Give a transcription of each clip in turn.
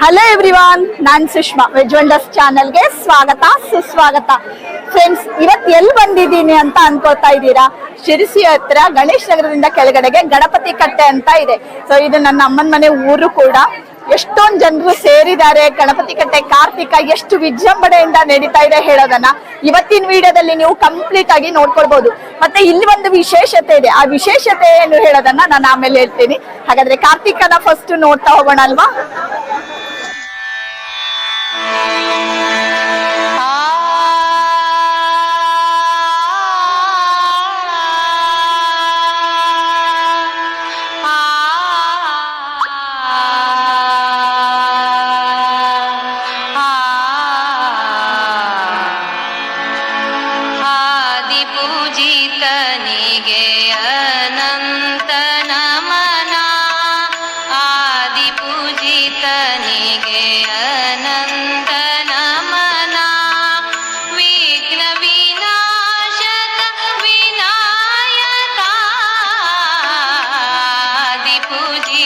Hello everyone ನಾನ್ Sushma veg wonders ಚಾನಲ್ಗೆ ಸ್ವಾಗತ, ಸುಸ್ವಾಗತ. ಫ್ರೆಂಡ್ಸ್ ಇವತ್ತು ಎಲ್ಲಿ ಬಂದಿದ್ದೀನಿ ಅಂತ ಅನ್ಕೋತಾ ಇದ್ದೀರಾ? ಶಿರಸಿ ಹತ್ರ, ಗಣೇಶ್ ನಗರದಿಂದ ಕೆಳಗಡೆಗೆ ಗಣಪತಿ ಕಟ್ಟೆ ಅಂತ ಇದೆ. ಸೊ ಇದು ನನ್ನ ಅಮ್ಮನ ಮನೆ ಊರು ಕೂಡ. ಎಷ್ಟೊಂದ್ ಜನರು ಸೇರಿದ್ದಾರೆ ಗಣಪತಿ ಕಟ್ಟೆ, ಕಾರ್ತಿಕ, ಎಷ್ಟು ವಿಜೃಂಭಣೆಯಿಂದ ನಡೀತಾ ಇದೆ ಹೇಳೋದನ್ನ. ಇವತ್ತಿನ ವಿಡಿಯೋದಲ್ಲಿ ನೀವು ಕಂಪ್ಲೀಟ್ ಆಗಿ ನೋಡ್ಕೊಳ್ಬಹುದು ಮತ್ತೆ ಇಲ್ಲಿ ಒಂದು ವಿಶೇಷತೆ ಇದೆ. ಆ ವಿಶೇಷತೆ ಏನು ಹೇಳೋದನ್ನ ನಾನು ಆಮೇಲೆ ಹೇಳ್ತೀನಿ. ಹಾಗಾದ್ರೆ ಕಾರ್ತಿಕನ ಫಸ್ಟ್ ನೋಡ್ತಾ ಹೋಗೋಣ ಅಲ್ವಾ?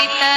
ಗೀತ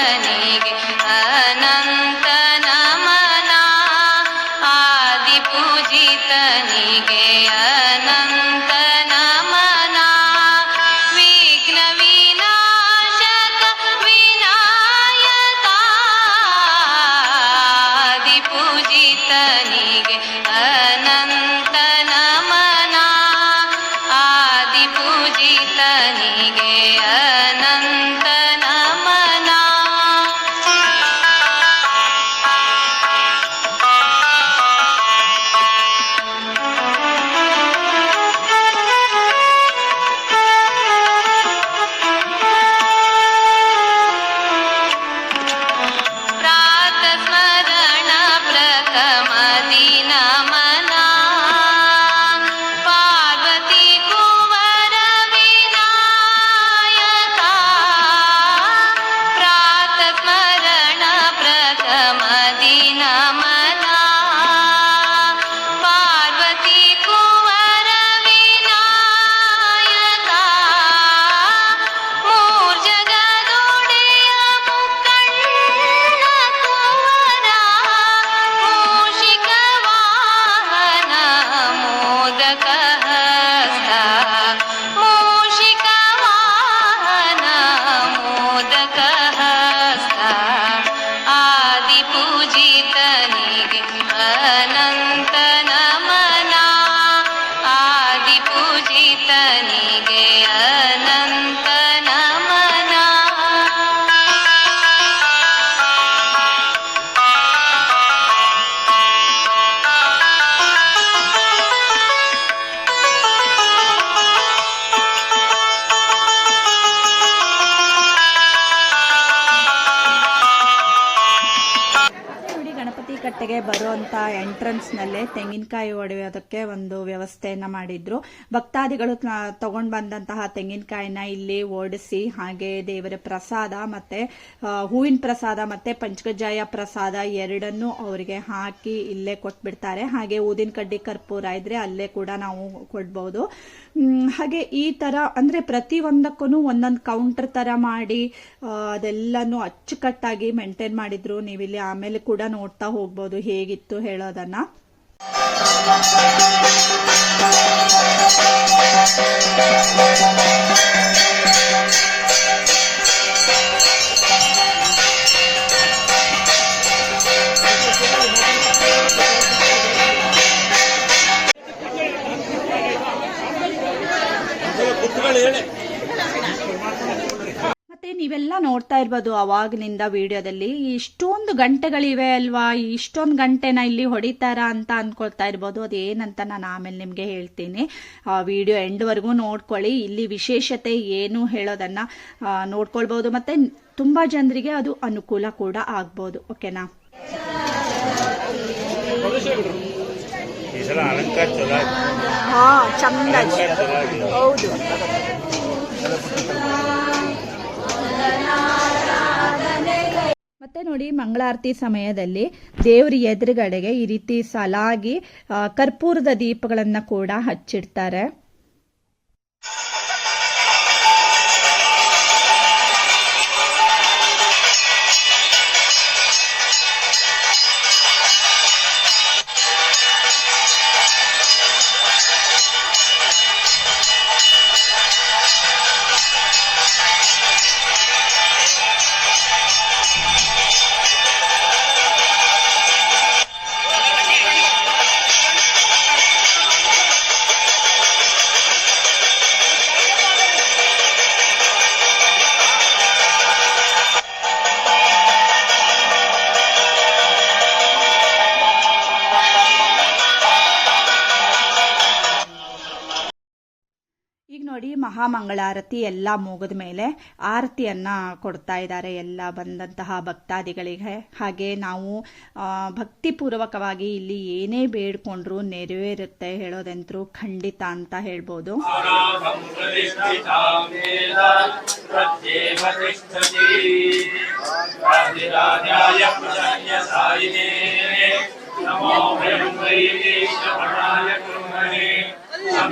ಕಟ್ಟೆಗೆ ಬರುವಂತ ಎಂಟ್ರೆನ್ಸ್ ನಲ್ಲೇ ತೆಂಗಿನಕಾಯಿ ಒಡೆಯೋದಕ್ಕೆ ಒಂದು ವ್ಯವಸ್ಥೆಯನ್ನ ಮಾಡಿದ್ರು. ಭಕ್ತಾದಿಗಳು ತಗೊಂಡ್ ಬಂದಂತಹ ತೆಂಗಿನಕಾಯಿನ ಇಲ್ಲಿ ಓಡಿಸಿ, ಹಾಗೆ ದೇವರ ಪ್ರಸಾದ ಮತ್ತೆ ಹೂವಿನ ಪ್ರಸಾದ ಮತ್ತೆ ಪಂಚಗಜಾಯ ಪ್ರಸಾದ ಎರಡನ್ನೂ ಅವರಿಗೆ ಹಾಕಿ ಇಲ್ಲೇ ಕೊಟ್ಬಿಡ್ತಾರೆ. ಹಾಗೆ ಊದಿನ ಕಡ್ಡಿ ಕರ್ಪೂರ ಇದ್ರೆ ಅಲ್ಲೇ ಕೂಡ ನಾವು ಕೊಡ್ಬೋದು. ಹಾಗೆ ಈ ತರ ಅಂದ್ರೆ ಪ್ರತಿ ಒಂದಕ್ಕೂ ಒಂದೊಂದು ಕೌಂಟರ್ ತರ ಮಾಡಿ ಅದೆಲ್ಲಾನು ಅಚ್ಚುಕಟ್ಟಾಗಿ ಮೇಂಟೈನ್ ಮಾಡಿದ್ರು. ನೀವಿಲ್ಲಿ ಆಮೇಲೆ ಕೂಡ ನೋಡ್ತಾ ಹೋಗ್ಬೋದು. ಹೇಗಿತ್ತು ಹೇಳೋದನ್ನ. ಮತ್ತೆ ನೋಡ್ತಾ ಇರ್ಬೋದು ಅವಾಗ್ನಿಂದ ವಿಡಿಯೋದಲ್ಲಿ ಇಷ್ಟೊಂದು ಗಂಟೆಗಳಿವೆ ಅಲ್ವಾ? ಇಷ್ಟೊಂದು ಗಂಟೆನ ಇಲ್ಲಿ ಹೊಡಿತಾರ ಅಂತ ಅನ್ಕೊಳ್ತಾ ಇರ್ಬೋದು. ಅದೇನಂತ ನಾನು ಆಮೇಲೆ ನಿಮ್ಗೆ ಹೇಳ್ತೀನಿ. ಆ ವಿಡಿಯೋ ಎಂಡ್ವರೆಗೂ ನೋಡ್ಕೊಳ್ಳಿ. ಇಲ್ಲಿ ವಿಶೇಷತೆ ಏನು ಹೇಳೋದನ್ನ ನೋಡ್ಕೊಳ್ಬೋದು. ನೋಡ್ಕೊಳ್ಬಹುದು ಮತ್ತೆ ತುಂಬಾ ಜನರಿಗೆ ಅದು ಅನುಕೂಲ ಕೂಡ ಆಗ್ಬೋದು. ಓಕೆನಾ? ಹಾ ಚಂದ. ಹೌದು. ಮತ್ತೆ ನೋಡಿ ಮಂಗಳಾರತಿ ಸಮಯದಲ್ಲಿ ದೇವ್ರ ಎದುರುಗಡೆಗೆ ಈ ರೀತಿ ಸಲಾಗಿ ಕರ್ಪೂರದ ದೀಪಗಳನ್ನ ಕೂಡ ಹಚ್ಚಿಡ್ತಾರೆ. ಮಹಾಮಂಗಳಾರತಿ ಎಲ್ಲ ಮುಗಿದ ಮೇಲೆ ಆರತಿಯನ್ನ ಕೊಡ್ತಾ ಇದ್ದಾರೆ ಎಲ್ಲ ಬಂದಂತಹ ಭಕ್ತಾದಿಗಳಿಗೆ. ಹಾಗೆ ನಾವು ಭಕ್ತಿಪೂರ್ವಕವಾಗಿ ಇಲ್ಲಿ ಏನೇ ಬೇಡ್ಕೊಂಡ್ರು ನೆರವೇರುತ್ತೆ ಹೇಳೋದಂತರೂ ಖಂಡಿತ ಅಂತ ಹೇಳ್ಬೋದು. ನಮೋ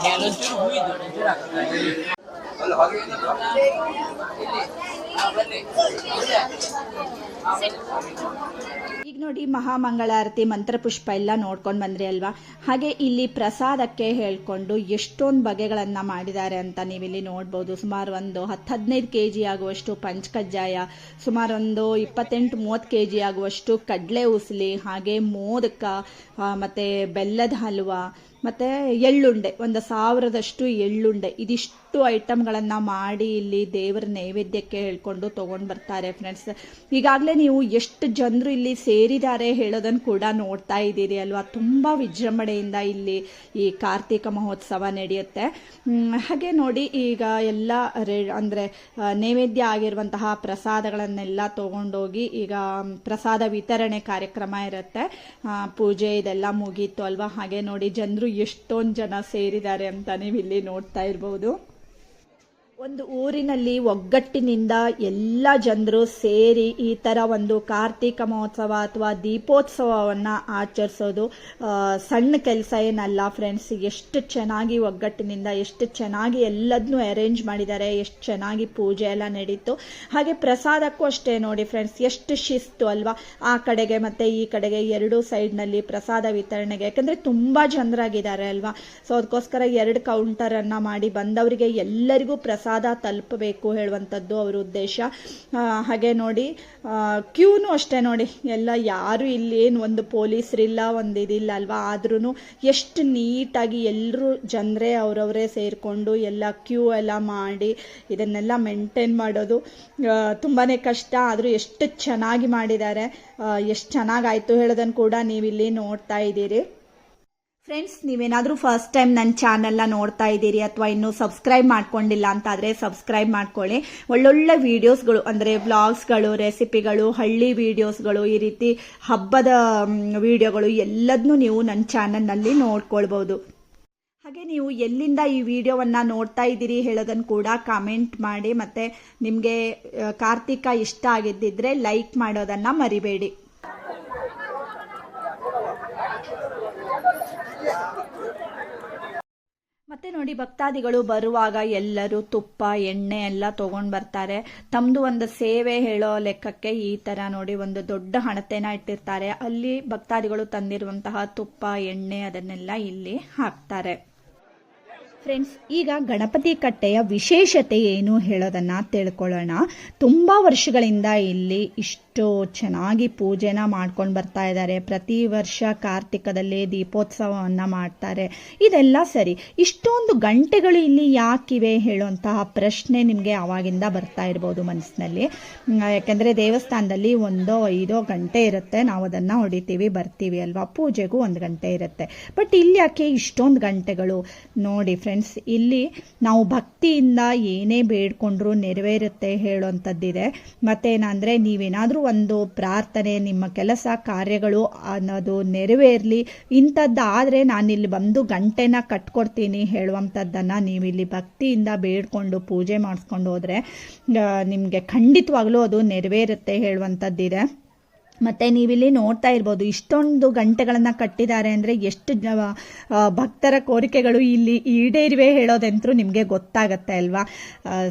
ಈಗ ನೋಡಿ, ಮಹಾಮಂಗಳಾರತಿ, ಮಂತ್ರಪುಷ್ಪ ಎಲ್ಲ ನೋಡ್ಕೊಂಡು ಬಂದ್ರಿ ಅಲ್ವಾ? ಹಾಗೆ ಇಲ್ಲಿ ಪ್ರಸಾದಕ್ಕೆ ಹೇಳ್ಕೊಂಡು ಎಷ್ಟೊಂದು ಬಗೆಗಳನ್ನ ಮಾಡಿದ್ದಾರೆ ಅಂತ ನೀವಿಲ್ಲಿ ನೋಡ್ಬೋದು. ಸುಮಾರು ಒಂದು ಹತ್ತು ಹದಿನೈದು ಕೆ ಜಿ ಆಗುವಷ್ಟು ಪಂಚಕಜ್ಜಾಯ, ಸುಮಾರು ಒಂದು ಇಪ್ಪತ್ತೆಂಟು, ಮೂವತ್ತು ಕೆ ಜಿ ಆಗುವಷ್ಟು ಕಡಲೆ ಉಸಲಿ, ಹಾಗೆ ಮೋದಕ ಮತ್ತೆ ಬೆಲ್ಲದ ಹಲ್ವಾ, ಮತ್ತೆ ಎಳ್ಳುಂಡೆ, ಒಂದು ಸಾವಿರದಷ್ಟು ಎಳ್ಳುಂಡೆ. ಇದಿಷ್ಟು ಐಟಮ್ಗಳನ್ನು ಮಾಡಿ ಇಲ್ಲಿ ದೇವರ ನೈವೇದ್ಯಕ್ಕೆ ಹೇಳ್ಕೊಂಡು ತಗೊಂಡು ಬರ್ತಾರೆ ಫ್ರೆಂಡ್ಸ್ ಈಗಾಗಲೇ ನೀವು ಎಷ್ಟು ಜನರು ಇಲ್ಲಿ ಸೇರಿದ್ದಾರೆ ಹೇಳೋದನ್ನು ಕೂಡ ನೋಡ್ತಾ ಇದ್ದೀರಿ ಅಲ್ವಾ? ತುಂಬ ವಿಜೃಂಭಣೆಯಿಂದ ಇಲ್ಲಿ ಈ ಕಾರ್ತಿಕ ಮಹೋತ್ಸವ ನಡೆಯುತ್ತೆ. ಹಾಗೆ ನೋಡಿ ಈಗ ಎಲ್ಲ ರೇ, ಅಂದರೆ ನೈವೇದ್ಯ ಆಗಿರುವಂತಹ ಪ್ರಸಾದಗಳನ್ನೆಲ್ಲ ತೊಗೊಂಡೋಗಿ ಈಗ ಪ್ರಸಾದ ವಿತರಣೆ ಕಾರ್ಯಕ್ರಮ ಇರುತ್ತೆ. ಪೂಜೆ ಇದೆಲ್ಲ ಮುಗೀತು ಅಲ್ವಾ? ಹಾಗೆ ನೋಡಿ ಜನರು ಎಷ್ಟೊಂದು ಜನ ಸೇರಿದ್ದಾರೆ ಅಂತ ನೀವು ಇಲ್ಲಿ ನೋಡ್ತಾ ಇರ್ಬೋದು. ಒಂದು ಊರಿನಲ್ಲಿ ಒಗ್ಗಟ್ಟಿನಿಂದ ಎಲ್ಲ ಜನರು ಸೇರಿ ಈ ಥರ ಒಂದು ಕಾರ್ತಿಕ ಮಹೋತ್ಸವ ಅಥವಾ ದೀಪೋತ್ಸವವನ್ನು ಆಚರಿಸೋದು ಸಣ್ಣ ಕೆಲಸ ಏನಲ್ಲ ಫ್ರೆಂಡ್ಸ್ ಎಷ್ಟು ಚೆನ್ನಾಗಿ ಒಗ್ಗಟ್ಟಿನಿಂದ, ಎಷ್ಟು ಚೆನ್ನಾಗಿ ಎಲ್ಲದನ್ನೂ ಅರೇಂಜ್ ಮಾಡಿದ್ದಾರೆ, ಎಷ್ಟು ಚೆನ್ನಾಗಿ ಪೂಜೆ ಎಲ್ಲ ನಡೀತು. ಹಾಗೆ ಪ್ರಸಾದಕ್ಕೂ ಅಷ್ಟೇ ನೋಡಿ ಫ್ರೆಂಡ್ಸ್ ಎಷ್ಟು ಶಿಸ್ತು ಅಲ್ವಾ? ಆ ಕಡೆಗೆ ಮತ್ತೆ ಈ ಕಡೆಗೆ ಎರಡು ಸೈಡ್ನಲ್ಲಿ ಪ್ರಸಾದ ವಿತರಣೆಗೆ. ಯಾಕಂದರೆ ತುಂಬ ಜನರಾಗಿದ್ದಾರೆ ಅಲ್ವಾ? ಸೊ ಅದಕ್ಕೋಸ್ಕರ ಎರಡು ಕೌಂಟರನ್ನು ಮಾಡಿ ಬಂದವರಿಗೆ ಎಲ್ಲರಿಗೂ ಪ್ರಸಾದ ತಲುಪಬೇಕು ಹೇಳುವಂಥದ್ದು ಅವರ ಉದ್ದೇಶ. ಹಾಗೆ ನೋಡಿ ಕ್ಯೂನು ಅಷ್ಟೇ ನೋಡಿ, ಎಲ್ಲ ಯಾರು ಇಲ್ಲಿ ಏನು ಒಂದು ಪೊಲೀಸರಿಲ್ಲ, ಒಂದು ಇದಿಲ್ಲ ಅಲ್ವಾ ಆದ್ರೂ ಎಷ್ಟು ನೀಟಾಗಿ ಎಲ್ಲರೂ ಜನರೇ ಅವರವರೇ ಸೇರಿಕೊಂಡು ಎಲ್ಲ ಕ್ಯೂ ಎಲ್ಲ ಮಾಡಿ ಇದನ್ನೆಲ್ಲ ಮೇಂಟೈನ್ ಮಾಡೋದು ತುಂಬಾ ಕಷ್ಟ. ಆದರೂ ಎಷ್ಟು ಚೆನ್ನಾಗಿ ಮಾಡಿದ್ದಾರೆ. ಎಷ್ಟು ಚೆನ್ನಾಗಾಯಿತು ಹೇಳೋದನ್ನು ಕೂಡ ನೀವಿಲ್ಲಿ ನೋಡ್ತಾ ಇದ್ದೀರಿ. ಫ್ರೆಂಡ್ಸ್ ನೀವೇನಾದರೂ ಫಸ್ಟ್ ಟೈಮ್ ನನ್ನ ಚಾನಲ್ನ ನೋಡ್ತಾ ಇದ್ದೀರಿ ಅಥವಾ ಇನ್ನೂ ಸಬ್ಸ್ಕ್ರೈಬ್ ಮಾಡ್ಕೊಂಡಿಲ್ಲ ಅಂತಾದರೆ ಸಬ್ಸ್ಕ್ರೈಬ್ ಮಾಡ್ಕೊಳ್ಳಿ. ಒಳ್ಳೊಳ್ಳೆ ವೀಡಿಯೋಸ್ಗಳು ಅಂದರೆ ವ್ಲಾಗ್ಸ್ಗಳು ರೆಸಿಪಿಗಳು ಹಳ್ಳಿ ವೀಡಿಯೋಸ್ಗಳು ಈ ರೀತಿ ಹಬ್ಬದ ವಿಡಿಯೋಗಳು ಎಲ್ಲದನ್ನೂ ನೀವು ನನ್ನ ಚಾನಲ್ನಲ್ಲಿ ನೋಡ್ಕೊಳ್ಬೋದು ಹಾಗೆ ನೀವು ಎಲ್ಲಿಂದ ಈ ವಿಡಿಯೋವನ್ನು ನೋಡ್ತಾ ಇದ್ದೀರಿ ಹೇಳೋದನ್ನು ಕೂಡ ಕಾಮೆಂಟ್ ಮಾಡಿ. ಮತ್ತು ನಿಮಗೆ ಕಾರ್ತಿಕ ಇಷ್ಟ ಆಗಿದ್ದಿದ್ರೆ ಲೈಕ್ ಮಾಡೋದನ್ನು ಮರಿಬೇಡಿ. ನೋಡಿ ಭಕ್ತಾದಿಗಳು ಬರುವಾಗ ಎಲ್ಲರೂ ತುಪ್ಪ, ಎಣ್ಣೆ ಎಲ್ಲ ತಗೊಂಡ್ ಬರ್ತಾರೆ. ತಮ್ದು ಒಂದು ಸೇವೆ ಹೇಳೋ ಲೆಕ್ಕಕ್ಕೆ ಈ ತರ ನೋಡಿ ಒಂದು ದೊಡ್ಡ ಹಣತೆನ ಇಟ್ಟಿರ್ತಾರೆ. ಅಲ್ಲಿ ಭಕ್ತಾದಿಗಳು ತಂದಿರುವಂತಹ ತುಪ್ಪ, ಎಣ್ಣೆ ಅದನ್ನೆಲ್ಲ ಇಲ್ಲಿ ಹಾಕ್ತಾರೆ. ಫ್ರೆಂಡ್ಸ್ ಈಗ ಗಣಪತಿ ಕಟ್ಟೆಯ ವಿಶೇಷತೆ ಏನು ಹೇಳೋದನ್ನ ತಿಳ್ಕೊಳ್ಳೋಣ. ತುಂಬ ವರ್ಷಗಳಿಂದ ಇಲ್ಲಿ ಇಷ್ಟು ಚೆನ್ನಾಗಿ ಪೂಜೆನ ಮಾಡ್ಕೊಂಡು ಬರ್ತಾ ಇದ್ದಾರೆ. ಪ್ರತಿ ವರ್ಷ ಕಾರ್ತಿಕದಲ್ಲಿ ದೀಪೋತ್ಸವವನ್ನು ಮಾಡ್ತಾರೆ. ಇದೆಲ್ಲ ಸರಿ. ಇಷ್ಟೊಂದು ಗಂಟೆಗಳು ಇಲ್ಲಿ ಯಾಕಿವೆ ಹೇಳುವಂತಹ ಪ್ರಶ್ನೆ ನಿಮಗೆ ಆವಾಗಿಂದ ಬರ್ತಾ ಇರ್ಬೋದು ಮನಸ್ಸಿನಲ್ಲಿ. ಯಾಕೆಂದರೆ ದೇವಸ್ಥಾನದಲ್ಲಿ ಒಂದೋ ಐದೋ ಗಂಟೆ ಇರುತ್ತೆ. ನಾವು ಅದನ್ನು ಹೊಡಿತೀವಿ, ಬರ್ತೀವಿ ಅಲ್ವಾ? ಪೂಜೆಗೂ ಒಂದು ಗಂಟೆ ಇರುತ್ತೆ. ಬಟ್ ಇಲ್ಲಿ ಯಾಕೆ ಇಷ್ಟೊಂದು ಗಂಟೆಗಳು? ನೋಡಿ ಫ್ರೆಂಡ್ಸ್, ಇಲ್ಲಿ ನಾವು ಭಕ್ತಿಯಿಂದ ಏನೇ ಬೇಡ್ಕೊಂಡ್ರು ನೆರವೇರುತ್ತೆ ಹೇಳುವಂಥದ್ದಿದೆ. ಮತ್ತೇನಂದರೆ ನೀವೇನಾದರೂ ಒಂದು ಪ್ರಾರ್ಥನೆ, ನಿಮ್ಮ ಕೆಲಸ ಕಾರ್ಯಗಳು ಅನ್ನೋದು ನೆರವೇರಲಿ. ಇಂಥದ್ದಾದರೆ ನಾನಿಲ್ಲಿ ಬಂದು ಗಂಟೆನ ಕಟ್ಕೊಡ್ತೀನಿ ಹೇಳುವಂಥದ್ದನ್ನು ನೀವು ಇಲ್ಲಿ ಭಕ್ತಿಯಿಂದ ಬೇಡ್ಕೊಂಡು ಪೂಜೆ ಮಾಡಿಸ್ಕೊಂಡು ಹೋದರೆ ನಿಮಗೆ ಖಂಡಿತವಾಗ್ಲೂ ಅದು ನೆರವೇರುತ್ತೆ ಹೇಳುವಂಥದ್ದಿದೆ. ಮತ್ತೆ ನೀವಿಲ್ಲಿ ನೋಡ್ತಾ ಇರ್ಬೋದು, ಇಷ್ಟೊಂದು ಗಂಟೆಗಳನ್ನು ಕಟ್ಟಿದ್ದಾರೆ ಅಂದರೆ ಎಷ್ಟು ಭಕ್ತರ ಕೋರಿಕೆಗಳು ಇಲ್ಲಿ ಈಡೇರಿವೆ ಹೇಳೋದಂತರೂ ನಿಮಗೆ ಗೊತ್ತಾಗತ್ತೆ ಅಲ್ವಾ?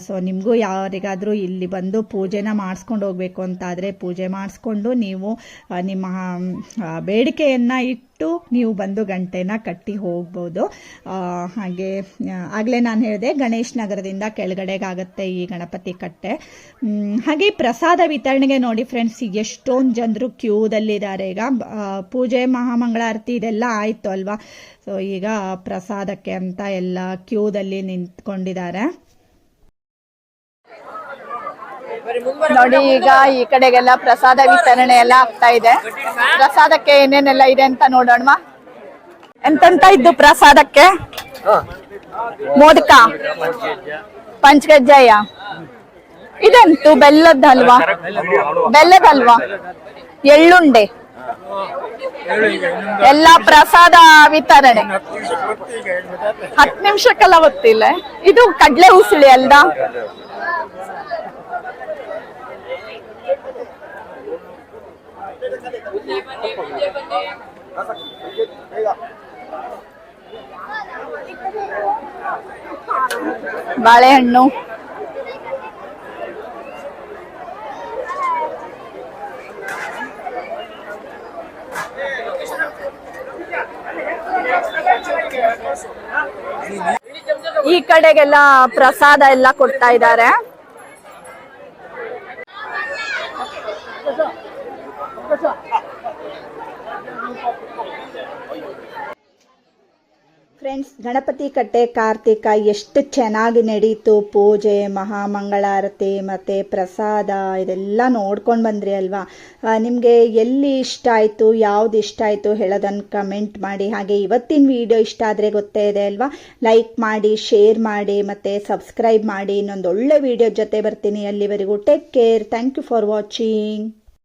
ಸೊ ನಿಮಗೂ ಯಾರಿಗಾದರೂ ಇಲ್ಲಿ ಬಂದು ಪೂಜೆನ ಮಾಡಿಸ್ಕೊಂಡು ಹೋಗಬೇಕು ಅಂತಾದರೆ ಪೂಜೆ ಮಾಡಿಸ್ಕೊಂಡು ನೀವು ನಿಮ್ಮ ಬೇಡಿಕೆಯನ್ನು ಇಟ್ಟು ನೀವು ಬಂದು ಗಂಟೆನ ಕಟ್ಟಿ ಹೋಗ್ಬೋದು. ಹಾಗೆ ಆಗಲೇ ನಾನು ಹೇಳಿದೆ, ಗಣೇಶ್ ನಗರದಿಂದ ಕೆಳಗಡೆಗಾಗುತ್ತೆ ಈ ಗಣಪತಿ ಕಟ್ಟೆ. ಹಾಗೆ ಪ್ರಸಾದ ವಿತರಣೆಗೆ ನೋಡಿ ಫ್ರೆಂಡ್ಸ್, ಎಷ್ಟೊಂದು ಜನರು ಕ್ಯೂದಲ್ಲಿದ್ದಾರೆ. ಈಗ ಪೂಜೆ, ಮಹಾಮಂಗಳಾರತಿ ಇದೆಲ್ಲ ಆಯಿತು ಅಲ್ವಾ? ಸೊ ಈಗ ಪ್ರಸಾದಕ್ಕೆ ಅಂತ ಎಲ್ಲ ಕ್ಯೂದಲ್ಲಿ ನಿಂತ್ಕೊಂಡಿದ್ದಾರೆ. ನೋಡಿ ಈಗ ಈ ಕಡೆಗೆಲ್ಲ ಪ್ರಸಾದ ವಿತರಣೆ ಎಲ್ಲ ಆಗ್ತಾ ಇದೆ. ಪ್ರಸಾದಕ್ಕೆ ಏನೇನೆಲ್ಲ ಇದೆ ಅಂತ ನೋಡೋಣ ಎಂತೆಂತ ಇದ್ದು ಪ್ರಸಾದಕ್ಕೆ? ಮೋದಕ. ಪಂಚಗಜ್ಜಾಯ. ಇದಂತು ಬೆಲ್ಲದ ಹಲ್ವಾ? ಬೆಲ್ಲದ ಹಲ್ವಾ? ಎಳ್ಳುಂಡೆ. ಎಲ್ಲ ಪ್ರಸಾದ ವಿತರಣೆ. ಹತ್ತು ನಿಮಿಷಕ್ಕೆಲ್ಲ ಗೊತ್ತಿಲ್ಲ. ಇದು ಕಡ್ಲೆ ಉಸುಳಿ ಅಲ್ದಾ ಬಾಳೆಹಣ್ಣು. ಈ ಕಡೆಗೆಲ್ಲ ಪ್ರಸಾದ ಎಲ್ಲ ಕೊಡ್ತಾ ಇದ್ದಾರೆ. ಗಣಪತಿ ಕಟ್ಟೆ ಕಾರ್ತಿಕ ಎಷ್ಟು ಚೆನ್ನಾಗಿ ನಡೀತು. ಪೂಜೆ, ಮಹಾಮಂಗಳಾರತಿ, ಮತ್ತು ಪ್ರಸಾದ, ಇದೆಲ್ಲ ನೋಡ್ಕೊಂಡು ಬಂದ್ರಿ ಅಲ್ವಾ? ನಿಮಗೆ ಎಲ್ಲಿ ಇಷ್ಟ ಆಯಿತು? ಯಾವ್ದು ಇಷ್ಟ ಆಯಿತು ಹೇಳೋದನ್ನು ಕಮೆಂಟ್ ಮಾಡಿ. ಹಾಗೆ ಇವತ್ತಿನ ವಿಡಿಯೋ ಇಷ್ಟ ಆದರೆ ಗೊತ್ತೇ ಇದೆ ಅಲ್ವಾ? ಲೈಕ್ ಮಾಡಿ ಶೇರ್ ಮಾಡಿ, ಮತ್ತು ಸಬ್ಸ್ಕ್ರೈಬ್ ಮಾಡಿ. ಇನ್ನೊಂದು ಒಳ್ಳೆ ವಿಡಿಯೋ ಜೊತೆ ಬರ್ತೀನಿ ಅಲ್ಲಿವರೆಗೂ. Take care thank you for watching